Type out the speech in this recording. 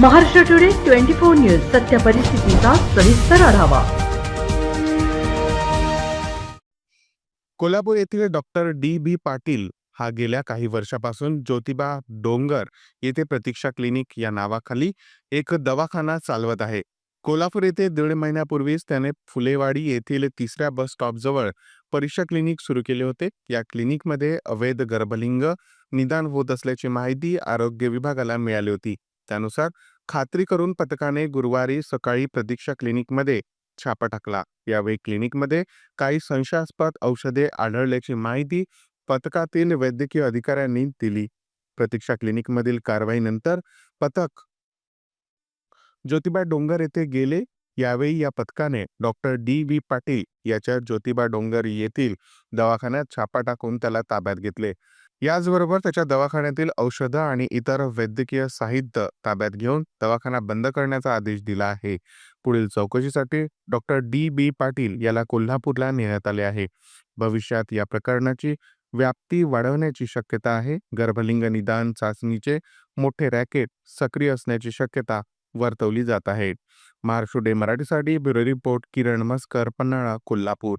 Maharashtra today twenty four news सत्य परिस्थितीचा सविस्तर आढावा. कोल्हापूर येथील डॉक्टर डी बी पाटील हा गेल्या काही वर्षापासून ज्योतिबा डोंगर येथे प्रतीक्षा क्लिनिक या नावाखाली एक दवाखाना चालवत आहे. कोल्हापूर येथे दीड महिन्यापूर्वीच त्याने फुलेवाडी येथील तिसऱ्या बस स्टॉपजवळ परीक्षा क्लिनिक सुरू केले होते. या क्लिनिकमध्ये अवैध गर्भलिंग निदान होत असल्याची माहिती आरोग्य विभागाला मिळाली होती. त्यानुसार खात्री करून पथकाने गुरुवारी सकाळी प्रतीक्षा क्लिनिकमध्ये छापा टाकला. यावेळी क्लिनिकमध्ये काही संशयास्पद औषधे आढळल्याची माहिती पथकातील वैद्यकीय अधिकाऱ्यांनी दिली. प्रतीक्षा क्लिनिकमधील कारवाईनंतर पथक ज्योतिबा डोंगर येथे गेले. यावेळी या पथकाने डॉक्टर डी. व्ही. पाटील याच्या ज्योतिबा डोंगर येथील दवाखान्यात छापा टाकून त्याला ताब्यात घेतले. याचबरोबर त्याच्या दवाखान्यातील औषधं आणि इतर वैद्यकीय साहित्य ताब्यात घेऊन दवाखाना बंद करण्याचा आदेश दिला आहे. पुढील चौकशीसाठी डॉक्टर डी. बी. पाटील याला कोल्हापूरला नेण्यात आले आहे. भविष्यात या प्रकरणाची व्याप्ती वाढवण्याची शक्यता आहे. गर्भलिंग निदान चाचणीचे मोठे रॅकेट सक्रिय असण्याची शक्यता वर्तवली जात आहे. महाराष्ट्र डे मराठीसाठी ब्युरो रिपोर्ट किरण मस्कर पन्हाळा कोल्हापूर.